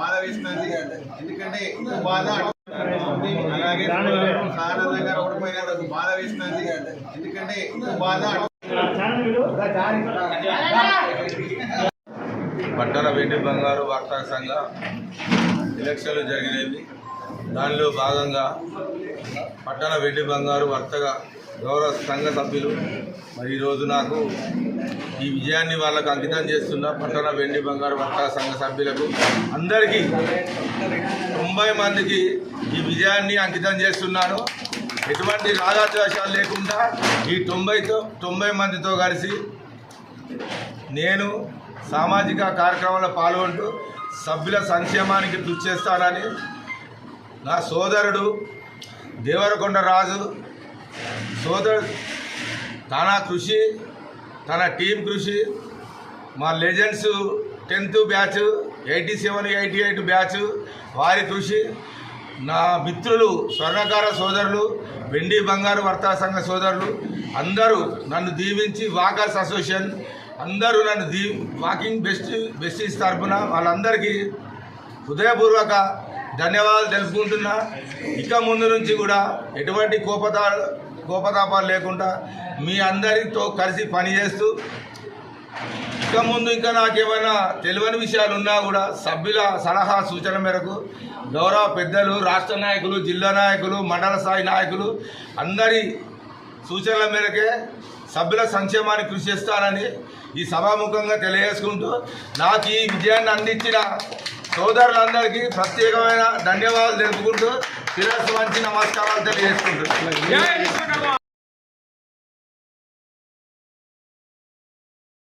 బాధ వేస్తుంది. ఎందుకంటే బాధ అలాగే సాధారణంగా ఓడిపోయినందుకు బాధ వేస్తుంది. ఎందుకంటే బాధ పట్టణ వెండి బంగారు వర్తక సంఘ ఎలక్షన్లు జరిగినవి. దానిలో భాగంగా పట్టణ వెండి బంగారు వర్తక గౌరవ సంఘ సభ్యులు. మరి ఈరోజు నాకు ఈ విజయాన్ని వాళ్ళకు అంకితం చేస్తున్న పట్టణ వెండి బంగారు వర్తక సంఘ సభ్యులకు అందరికీ తొంభై మందికి ఈ విజయాన్ని అంకితం చేస్తున్నాను. ఎటువంటి రాగాద్వేషాలు లేకుండా ఈ తొంభైతో తొంభై మందితో కలిసి నేను సామాజిక కార్యక్రమంలో పాల్గొంటూ సభ్యుల సంక్షేమానికి కృషి చేస్తానని నా సోదరుడు దేవరకొండ రాజు సోదరుడు తన కృషి తన టీం కృషి మా legends tenth batch eighty seven eighty eight batch వారి కృషి నా మిత్రులు స్వర్ణకార సోదరులు వెండి బంగారు వర్తా సంఘ సోదరులు అందరూ నన్ను దీవించి వాకర్స్ అసోసియేషన్ అందరూ నన్ను దీ వాకింగ్ బెస్ట్ బెస్టీస్ తరఫున వాళ్ళందరికీ హృదయపూర్వక ధన్యవాదాలు తెలుసుకుంటున్నా. ఇక ముందు నుంచి కూడా ఎటువంటి కోపతా కోపతాపాలు లేకుండా మీ అందరితో కలిసి పనిచేస్తూ ఇక ముందు ఇంకా నాకేమైనా తెలియని విషయాలు ఉన్నా కూడా సభ్యుల సలహా సూచన మేరకు గౌరవ పెద్దలు రాష్ట్ర నాయకులు జిల్లా నాయకులు మండల స్థాయి నాయకులు అందరి సూచనల మేరకే సభ్యుల సంక్షేమానికి కృషి చేస్తానని ఈ సభాముఖంగా తెలియజేసుకుంటూ నాకు ఈ విజయాన్ని అందించిన సోదరులందరికీ ప్రత్యేకమైన ధన్యవాదాలు తెలుపుకుంటూ శిరస్సు మంచి నమస్కారాలు తెలియజేసుకుంటున్నాను